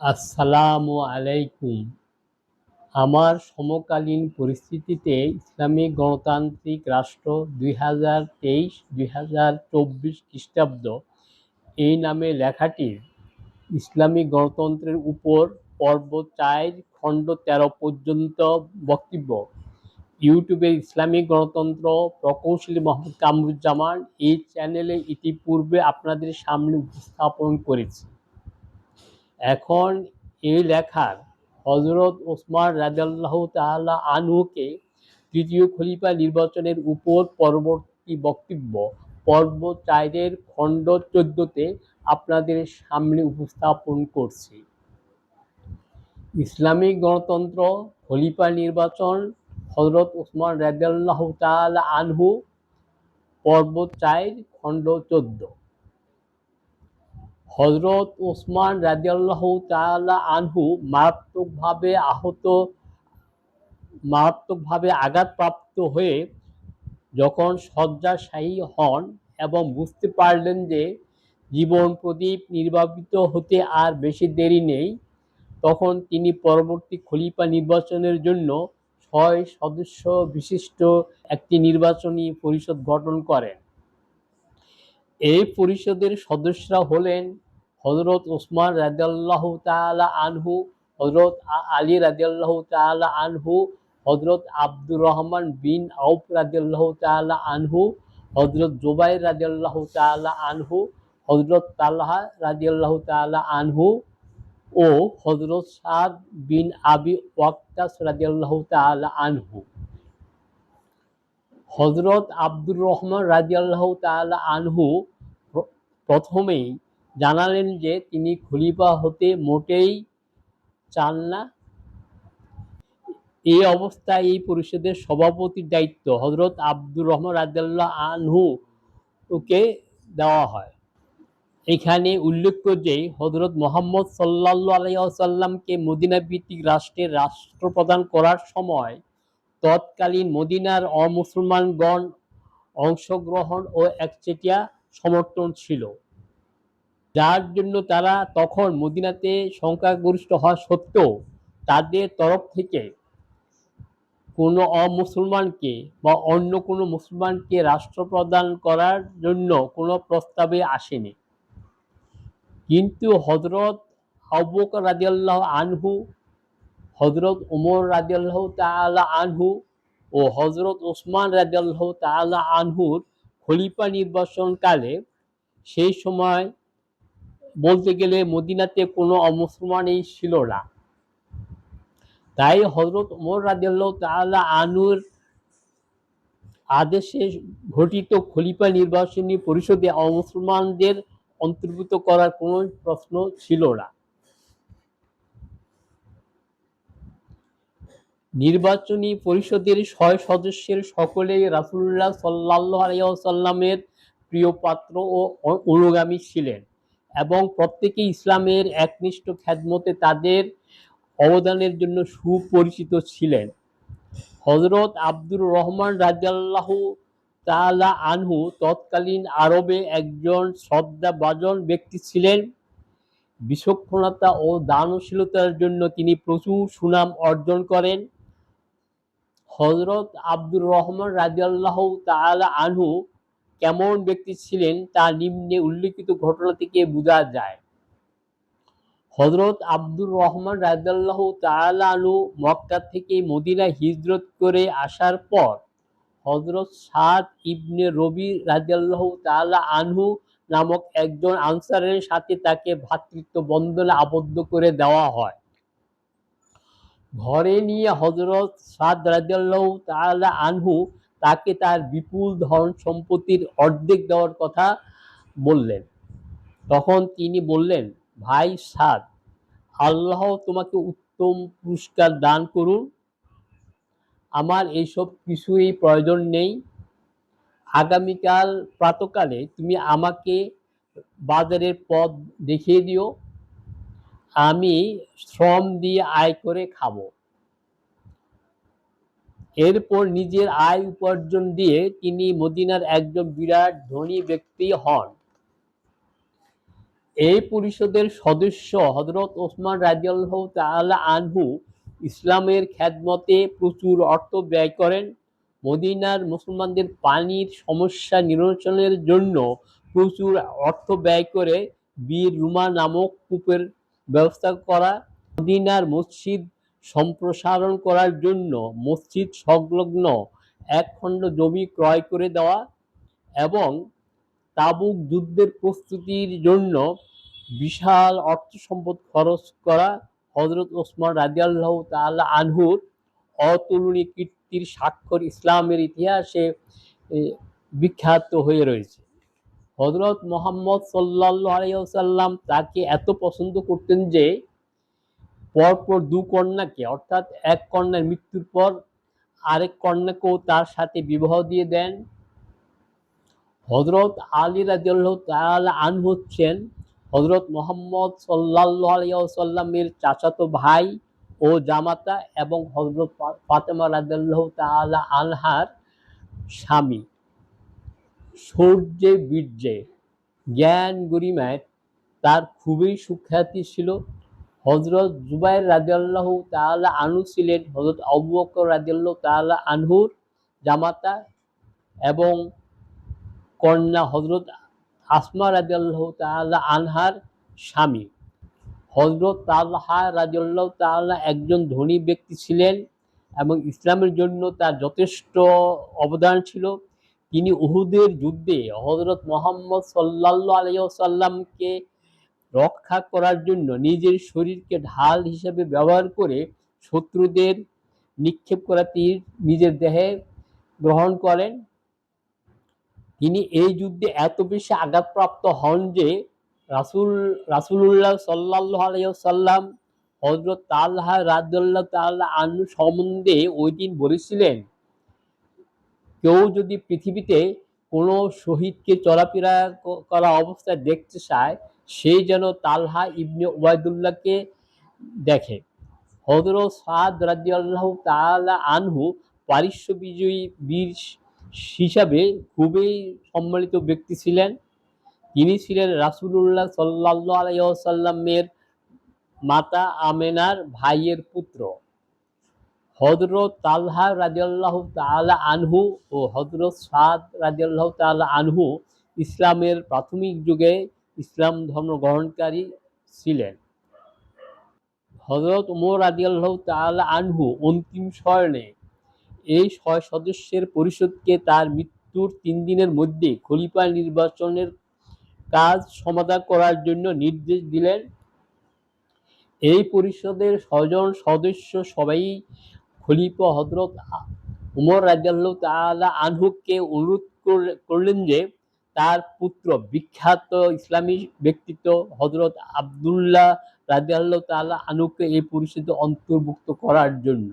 আসসালামু আলাইকুম। আমার সমকালীন পরিস্থিতিতে ইসলামিক গণতান্ত্রিক রাষ্ট্র দুই হাজার তেইশ, দুই হাজার চব্বিশ খ্রিস্টাব্দ, এই নামে লেখাটির ইসলামিক গণতন্ত্রের উপর পর্ব চার খণ্ড তেরো পর্যন্ত বক্তব্য। ইউটিউবে ইসলামিক গণতন্ত্র প্রকৌশলী মোহাম্মদ কামরুজ্জামান এই চ্যানেলে ইতিপূর্বে আপনাদের সামনে উপস্থাপন করেছি। এখন এই লেখার হজরত ওসমান রাজাল্লাহ তাআলা আনহুকে তৃতীয় খলিফা নির্বাচনের উপর পরবর্তী বক্তব্য, পর্ব চারের খণ্ড চোদ্দতে আপনাদের সামনে উপস্থাপন করছি। ইসলামিক গণতন্ত্র, খলিফা নির্বাচন হজরত ওসমান রাজাল্লাহ তাআলা আনহু, পর্ব চার, খণ্ড চোদ্দ। হজরত ওসমান রাজিয়াল্লাহ তালা আনহু মারাত্মকভাবে আহত, মারাত্মকভাবে আঘাতপ্রাপ্ত হয়ে যখন শয্যাশায়ী হন এবং বুঝতে পারলেন যে জীবন প্রদীপ নির্বাপিত হতে আর বেশি দেরি নেই, তখন তিনি পরবর্তী খলিফা নির্বাচনের জন্য ছয় সদস্য বিশিষ্ট একটি নির্বাচনী পরিষদ গঠন করেন। এই পরিষদের সদস্যরা হলেন হজরত ওসমান রাজিয়াল্লাহ তাআলা আনহু হজরত আলী রাজিয়াল্লাহ তাআলা আনহু হজরত আব্দুর রহমান বিন আউফ রাজিয়াল্লাহ তাআলা আনহু হজরত জুবাইর রাজিয়াল্লাহ তাআলা আনহু হজরত তাল্লাহা রাজিয়াল্লাহ তাআলা আনহু ও হজরত সাদ বিন আবি ওয়াক্তাস রাজিয়াল্লাহ তাআলা আনহু। হজরত আব্দুর রহমান রাজিয়াল্লাহ তাআলা আনহু প্রথমেই জানালেন যে তিনি খলিফা হতে মোটেই চান না। এই অবস্থায় এই পরিষদের সভাপতির দায়িত্ব হজরত আব্দুর রহমান রাজাল্লাহ আনহু ওকে দেওয়া হয়। এখানে উল্লেখ্য যে হজরত মোহাম্মদ সাল্লা আলাইসাল্লামকে মদিনা ভিত্তিক রাষ্ট্রের রাষ্ট্রপ্রদান করার সময় তৎকালীন মদিনার অমুসলমানগণ অংশগ্রহণ ও একচেটিয়া সমর্থন ছিল। যার জন্য তারা তখন মদিনাতে সংখ্যাগরিষ্ঠ হওয়া সত্ত্বেও তাদের তরফ থেকে কোনো অমুসলমানকে বা অন্য কোনো মুসলমানকে রাষ্ট্র প্রদান করার জন্য কোনো প্রস্তাবে আসেনি। কিন্তু হজরত আবুক রাজিয়াল্লাহ আনহু হজরত উমর রাজিয়াল্লাহ তালা আনহু ও হজরত ওসমান রাজিয়াল্লাহ তালা আনহুর খলিফা নির্বাচনকালে সেই সময় বলতে গেলে মদিনাতে কোনো অমুসলমানই ছিল না। তাই হজরত ওমর রাজিয়াল্লাহ আনুর আদেশে ঘটিত খলিফা নির্বাচনী পরিষদে অমুসলমানদের অন্তর্ভুক্ত করার কোনো প্রশ্ন ছিল না। নির্বাচনী পরিষদের ছয় সদস্যের সকলেই রাসুল্লাহ সাল্লাহ আলিয়াল্লামের প্রিয় পাত্র ও অনুগামী ছিলেন। এবং প্রত্যেকেই ইসলামের একনিষ্ঠ খ্যাদমতে তাদের অবদানের জন্য সুপরিচিত ছিলেন। হজরত আব্দুর রহমান রাজাল্লাহ তালা আনহু তৎকালীন আরবে একজন শ্রদ্ধাভাজন ব্যক্তি ছিলেন। বিচক্ষণতা ও দানশীলতার জন্য তিনি প্রচুর সুনাম অর্জন করেন। হজরত আব্দুর রহমান রাজিয়াল্লাহ তালা আনহু কেমন ব্যক্তি ছিলেন তা নিম্নে উল্লিখিত ঘটনা থেকে বোঝা যায়। হজরত আব্দুর রহমান রাজাল্লাহ তালু মক্কা থেকে মদিনা হিজরত করে আসার পর হজরত সাদ ইবনে রবি রাজাল্লাহ তালা আনহু নামক একজন আনসারের সাথে তাকে ভ্রাতৃত্ব বন্ধনে আবদ্ধ করে দেওয়া হয়। ঘরে নিয়ে হজরত সাদ রাজাল্লাহ তালা আনহু তাকে তার বিপুল ধন সম্পত্তির অর্ধেক দেওয়ার কথা বললেন। তখন তিনি বললেন, ভাই সাদ, আল্লাহ তোমাকে উত্তম পুরস্কার দান করুন। আমার এইসব কিছুই প্রয়োজন নেই। আগামীকাল প্রাতকালে তুমি আমাকে বাজারের পথ দেখিয়ে দিও। আমি শ্রম দিয়ে আয় করে খাব। এরপর নিজের আয় উপার্জন দিয়ে তিনি মদিনার একজন বিরাট ধনী ব্যক্তি হন। এই পরিষদের সদস্য হজরত ওসমান রাজিয়াল্লাহ তাআলা আনহু ইসলামের খ্যাতমতে প্রচুর অর্থ ব্যয় করেন। মদিনার মুসলমানদের পানির সমস্যা নিরসনের জন্য প্রচুর অর্থ ব্যয় করে বীর রুমা নামক কূপের ব্যবস্থা করা। মদিনার মসজিদ সম্প্রসারণ করার জন্য মসজিদ সংলগ্ন এক খণ্ড জমি ক্রয় করে দেওয়া এবং তাবুক যুদ্ধের প্রস্তুতির জন্য বিশাল অর্থ সম্পদ খরচ করা হজরত ওসমান রাজিয়াল্লাহ তাআলা আনহুর অতুলনীয় কীর্তির স্বাক্ষর ইসলামের ইতিহাসে বিখ্যাত হয়ে রয়েছে। হজরত মোহাম্মদ সাল্লাহ আলাইসাল্লাম তাকে এত পছন্দ করতেন যে পরপর দু কন্যাকে, অর্থাৎ এক কন্যার মৃত্যুর পর আরেক কন্যাকেও তার সাথে বিবাহ দিয়ে দেন। হজরত আলী রাজিয়াল্লাহ তাআলা আনহু হচ্ছেন হজরত মোহাম্মদ সাল্লাহ আলিয়াল্লামের চাচাতো ভাই ও জামাতা এবং হজরত ফাতেমা রাজিয়াল্লাহ তাআলা আনহার স্বামী। সূর্যে বীর্যে জ্ঞান গরিমায় তার খুবই সুখ্যাতি ছিল। হজরত জুবাইর রাজিয়াল্লাহ তাআলা আনহু ছিলেন হজরত আবু বকর রাজিয়াল্লাহ তাআলা আনহুর জামাতা এবং কন্যা হজরত আসমা রাজিয়াল্লাহ তাআলা আনহার স্বামী। হজরত তালহা রাজিয়াল্লাহ তাআলা একজন ধনী ব্যক্তি ছিলেন এবং ইসলামের জন্য তার যথেষ্ট অবদান ছিল। তিনি উহুদের যুদ্ধে হজরত মোহাম্মদ সাল্লাহ আলিয়াল্লামকে রক্ষা করার জন্য নিজের শরীরকে ঢাল হিসেবে ব্যবহার করে শত্রুদের নিক্ষেপ করা তীর নিজের দেহে গ্রহণ করেন। তিনি এই যুদ্ধে এত বেশি আঘাতপ্রাপ্ত হন যে রাসুল রাসুল্লাহ সাল্লাহ আলাইসাল্লাম হজরত তাল্লাহ রাজুল্লাহ তাল্লাহ আনু সম্বন্ধে ওই দিন বলেছিলেন, কেউ যদি পৃথিবীতে কোনো শহীদকে চলাফেরা করা অবস্থায় দেখতে চায় সে যেন তালহা ইবনে ওবায়দুল্লাহকে দেখে। হজরত সাদ রাজিয়াল্লাহ তাআলা আনহু পারিশ্ব বিজয়ী বীর হিসাবে খুবই সম্মানিত ব্যক্তি ছিলেন। তিনি ছিলেন রাসূলুল্লাহ সাল্লাল্লাহু আলাইহি ওয়াসাল্লামের মাতা আমেনার ভাইয়ের পুত্র। হজরত তালহা রাজিয়াল্লাহ তাআলা আনহু ও হজরত সাদ রাজিয়াল্লাহ তাআলা আনহু ইসলামের প্রাথমিক যুগে ইসলাম ধর্ম গ্রহণকারী ছিলেন। হজরত উমর রাজিয়াল্লাহ তাআলা আনহু অন্তিম স্মরণে এই ছয় সদস্যের পরিষদকে তার মৃত্যুর তিন দিনের মধ্যে খলিফা নির্বাচনের কাজ সমাধান করার জন্য নির্দেশ দিলেন। এই পরিষদের ছজন সদস্য সবাই খলিফা হজরত উমর রাজিয়াল্লাহ তাআলা আনহুকে অনুরোধ করলে- করলেন যে তার পুত্র বিখ্যাত ইসলামী ব্যক্তিত্ব হজরত আবদুল্লাহ রাজিয়াল্লাহ তাআলা আনহুকে এই পরিষদে অন্তর্ভুক্ত করার জন্য।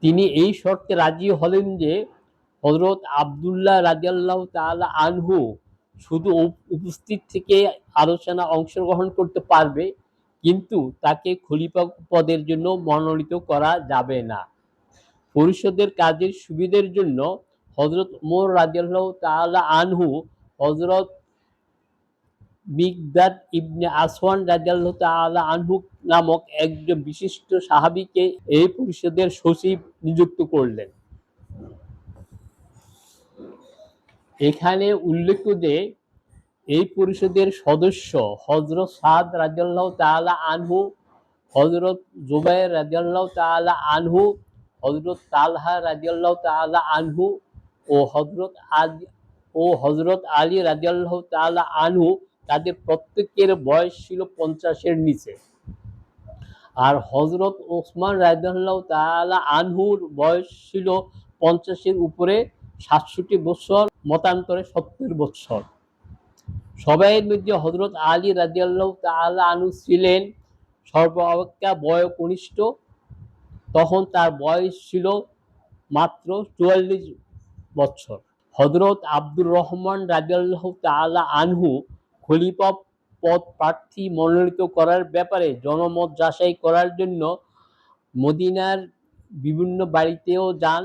তিনি এই শর্তে রাজি হলেন যে হজরত আবদুল্লাহ রাজিয়াল্লাহ তাআলা আনহু শুধু উপ- উপস্থিত থেকে আলোচনা অংশগ্রহণ করতে পারবে, কিন্তু তাকে খলিফা পদের জন্য মনোনীত করা যাবে না। পরিষদের কাজের সুবিধের জন্য হজরত উমর রাজিয়াল্লাহ তাআলা আনহু হজরত মিকদাদ ইবনে আসওয়ান রাজিয়াল্লাহ তাআলা আনহু নামক একজন বিশিষ্ট সাহাবীকে এই পরিষদের সচিব নিযুক্ত করলেন। এখানে উল্লেখ্য যে, এই পরিষদের সদস্য হজরত সাদ রাজিয়াল্লাহ তাআলা আনহু হজরত জুবাইর রাজিয়াল্লাহ তাআলা আনহু হজরত তালহা রাজিয়াল্লাহ তাআলা আনহু ও হজরত আলী, ও হজরত আলী রাজিয়াল্লাহ তাআলা আনহু তাদের প্রত্যেকের বয়স ছিল পঞ্চাশের নিচে। আর হজরত ওসমান রাজিয়াল্লাহ তাআলা আনহুর বয়স ছিল পঞ্চাশের উপরে সাতষট্টি বছর মতান্তরে সত্তর বছর সবাইয়ের মধ্যে হজরত আলী রাজিয়াল্লাহ তাআলা আনু ছিলেন সর্বাপেক্ষা বয় কনিষ্ঠ তখন তার বয়স ছিল মাত্র চুয়াল্লিশ বছর। হজরত আব্দুর রহমান রাজিয়াল্লাহ তাআলা আনহু খলিফা পদ প্রার্থী মনোনীত করার ব্যাপারে জনমত যাচাই করার জন্য মদিনার বিভিন্ন বাড়িতেও যান।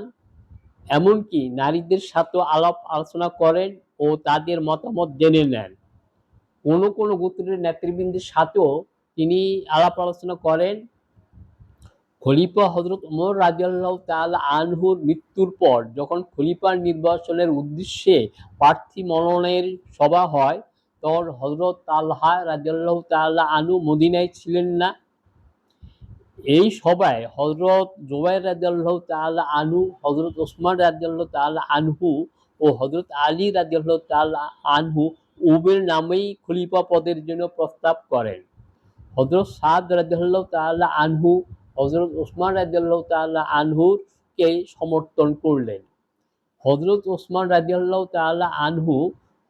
এমনকি নারীদের সাথেও আলাপ আলোচনা করেন ও তাদের মতামত জেনে নেন। কোনো কোনো গোত্রের নেতৃবৃন্দের সাথেও তিনি আলাপ আলোচনা করেন। খলিফা হজরত ওমর রাজিয়াল্লাহ তাআলা আনহুর মৃত্যুর পর যখন খলিফার নির্বাচনের উদ্দেশ্যে প্রার্থী মনোনয়নের সভা হয়, তখন হজরত তালহা রাজিয়াল্লাহ তাআলা আনু মদিনায় ছিলেন না। এই সভায় হজরত জোবাইর রাজিয়াল্লাহ তাআলা আনু হজরত ওসমান রাজিয়াল্লাহ তাআলা আনহু ও হজরত আলী রাজিয়াল্লাহ তাআলা আনহু উবের নামেই খলিফা পদের জন্য প্রস্তাব করেন। হজরত সাদ রাজিয়াল্লাহ তাআলা আনহু হজরত ওসমান রাজিয়াল্লাহ তাআলা আনহুকে সমর্থন করলেন। হজরত ওসমান রাজিয়াল্লাহ তাআলা আনহু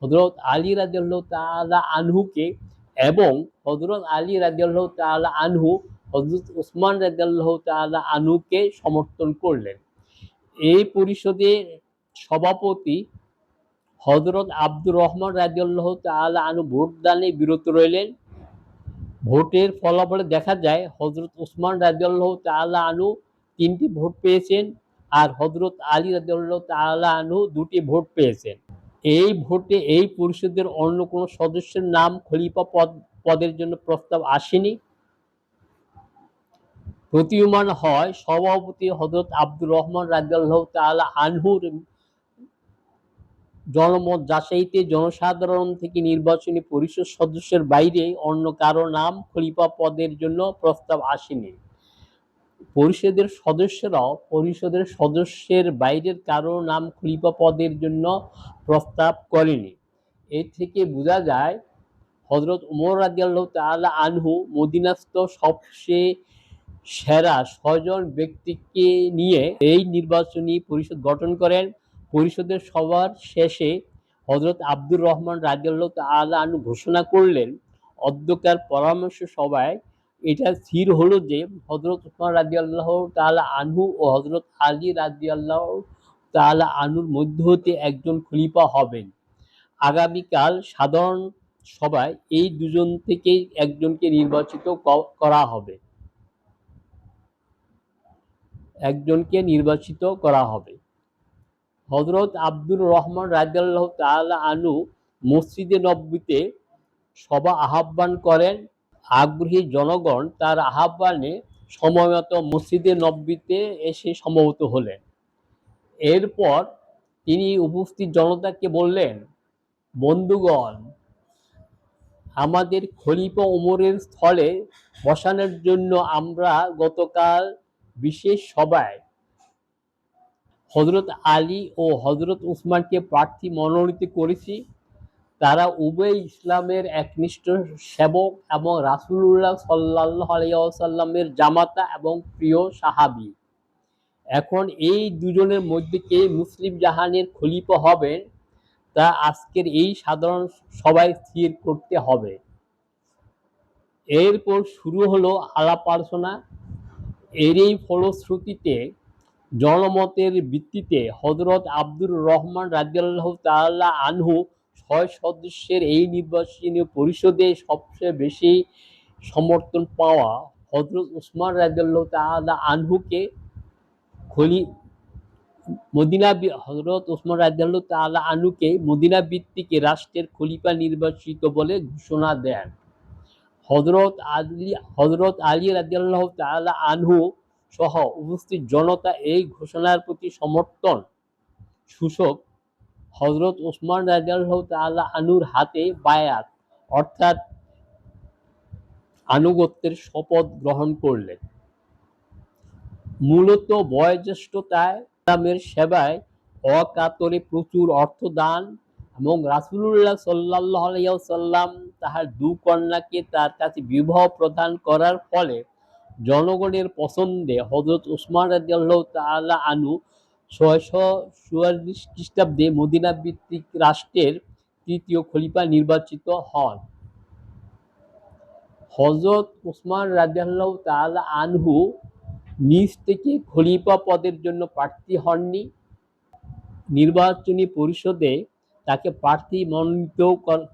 হজরত আলী রাজিয়াল্লাহ তাআলা আনহুকে এবং হজরত আলী রাজিয়াল্লাহ তাআলা আনহু হজরত ওসমান রাজিয়াল্লাহ তাআলা আনহুকে সমর্থন করলেন। এই পরিষদের সভাপতি হজরত আব্দুর রহমান রাজিয়াল্লাহ তাআলা আনহু ভোটদানে বিরত রইলেন। ভোটের ফলাফলে দেখা যায় হজরত ওসমান রাজিয়াল্লাহ তাআলা আনু তিনটি ভোট পেয়েছেন আর হজরত আলী রাজিয়াল্লাহ তাআলা আনু দুটি ভোট পেয়েছেন। এই ভোটে এই পরিষদের অন্য কোনো সদস্যের নাম খলিফা পদ, পদের জন্য প্রস্তাব আসেনি। প্রতীয়মান হয় সভাপতি হজরত আব্দুর রহমান রাজিয়াল্লাহ তাআলা আনহুর জনমত যাচাইতে জনসাধারণ থেকে নির্বাচনী পরিষদ সদস্যের বাইরে অন্য কারও নাম খলিফা পদের জন্য প্রস্তাব আসেনি। পরিষদের সদস্যরাও পরিষদের সদস্যের বাইরের কারও নাম খলিফা পদের জন্য প্রস্তাব করেনি। এর থেকে বোঝা যায় হজরত উমর রাজিয়াল্লাহ তাআলা আনহু মদিনাস্থ সবচেয়ে সেরা ছয়জন ব্যক্তিকে নিয়ে এই নির্বাচনী পরিষদ গঠন করেন। পরিষদের সবার শেষে হজরত আব্দুর রহমান রাজিয়াল্লাহ তাআলা আনহু ঘোষণা করলেন অধ্যকার পরামর্শ সভায় এটা স্থির হলো যে হজরত উসমান রাজিয়াল্লাহ তাআলা আনহু ও হজরত আলী রাজিয়াল্লাহ তালা আনুর মধ্য হতে একজন খলিফা হবেন। আগামীকাল সাধারণ সভায় এই দুজন থেকেই একজনকে নির্বাচিত করা হবে। একজনকে নির্বাচিত করা হবে। হজরত আব্দুর রহমান রাজিয়াল্লাহ তাআলা আনু মসজিদে নব্বীতে সভা আহ্বান করেন। আগ্রহী জনগণ তার আহ্বানে সময়মতো মসজিদে নব্বীতে এসে সমবেত হলেন। এরপর তিনি উপস্থিত জনতাকে বললেন, বন্ধুগণ, আমাদের খলিফা ওমরের স্থলে বসানোর জন্য আমরা গতকাল বিশেষ সভায় হজরত আলী ও হজরত উসমানকে প্রার্থী মনোনীত করেছি। তারা উভয় ইসলামের একনিষ্ঠ সেবক এবং রাসূলুল্লাহ সাল্লাল্লাহু আলাইহি ওয়াসাল্লামের জামাতা এবং প্রিয় সাহাবী। এখন এই দুজনের মধ্যে কে মুসলিম জাহানের খলিফা হবেন, তা আজকের এই সাধারণ সবাই স্থির করতে হবে। এরপর শুরু হলো আলাপ আলোচনা। এরই ফলশ্রুতিতে জনমতের ভিত্তিতে হজরত আব্দুর রহমান রাজিয়াল্লাহ তাআলা আনহু ছয় সদস্যের এই নির্বাচনী পরিষদে সবচেয়ে বেশি সমর্থন পাওয়া হজরত উসমান রাজিয়াল্লাহ তাআলা আনহুকে খলি মদিনা হজরত উসমান রাজিয়াল্লাহ তাআলা আনহুকে মদিনা ভিত্তিক রাষ্ট্রের খলিফা নির্বাচিত বলে ঘোষণা দেন। হজরত আলী হজরত আলী রাজিয়াল্লাহ তাআলা আনহু সহ উপস্থিত জনতা এই ঘোষণার প্রতি সমর্থন। সূচক হজরত ওসমান রাজিয়াল্লাহ আনুর হাতে বায়াত, অর্থাৎ আনুগত্যের শপথ গ্রহণ করলেন। মূলত বয়োজ্যেষ্ঠতায় ইসলামের সেবায় অকাতরে প্রচুর অর্থ দান এবং রাসূলুল্লাহ সাল্লাল্লাহু আলাইহি ওয়াসাল্লাম তাহার দু কন্যাকে তার কাছে বিবাহ প্রদান করার ফলে জনগণের পছন্দে হজরত উসমান রাদিয়াল্লাহু তাআলা আনু ছয়শো চুয়াল্লিশ খ্রিস্টাব্দে মদিনা ভিত্তিক রাষ্ট্রের তৃতীয় খলিফা নির্বাচিত হন। হজরত উসমান রাদিয়াল্লাহু তাআলা আনহু নিজ থেকে খলিফা পদের জন্য প্রার্থী হননি। নির্বাচনী পরিষদে তাকে প্রার্থী মনোনীত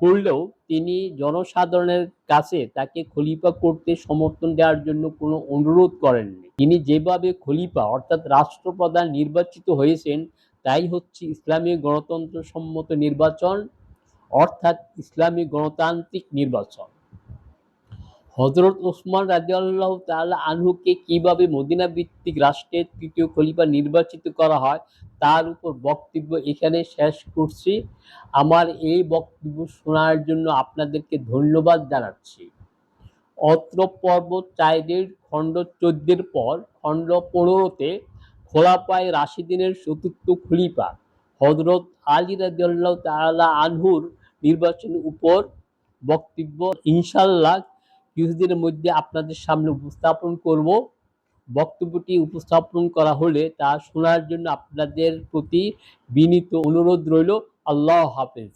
করলেও তিনি জনসাধারণের কাছে তাকে খলিফা করতে সমর্থন দেওয়ার জন্য কোনো অনুরোধ করেননি। তিনি যেভাবে খলিফা, অর্থাৎ রাষ্ট্রপ্রধান নির্বাচিত হয়েছেন, তাই হচ্ছে ইসলামী গণতন্ত্র সম্মত নির্বাচন, অর্থাৎ ইসলামী গণতান্ত্রিক নির্বাচন। হজরত ওসমান রাজিয়াল্লাহ তাআলা আনহুকে কীভাবে মদিনা ভিত্তিক রাষ্ট্রের তৃতীয় খলিফা নির্বাচিত করা হয়, তার উপর বক্তব্য এখানে শেষ করছি। আমার এই বক্তব্য শোনার জন্য আপনাদেরকে ধন্যবাদ জানাচ্ছি। অত্র পর্ব চাইদের খণ্ড চোদ্দের পর, খণ্ড পনেরোতে খোলাপায় রাশিদিনের চতুর্থ খলিফা হজরত আলী রাজিয়াল্লাহ তাআলা আনহুর নির্বাচনের উপর বক্তব্য ইনশাল্লাহ কিছুদিনের মধ্যে আপনাদের সামনে উপস্থাপন করব। বক্তব্যটি উপস্থাপন করা হলে তা শোনার জন্য আপনাদের প্রতি বিনীত অনুরোধ রইল। আল্লাহ হাফেজ।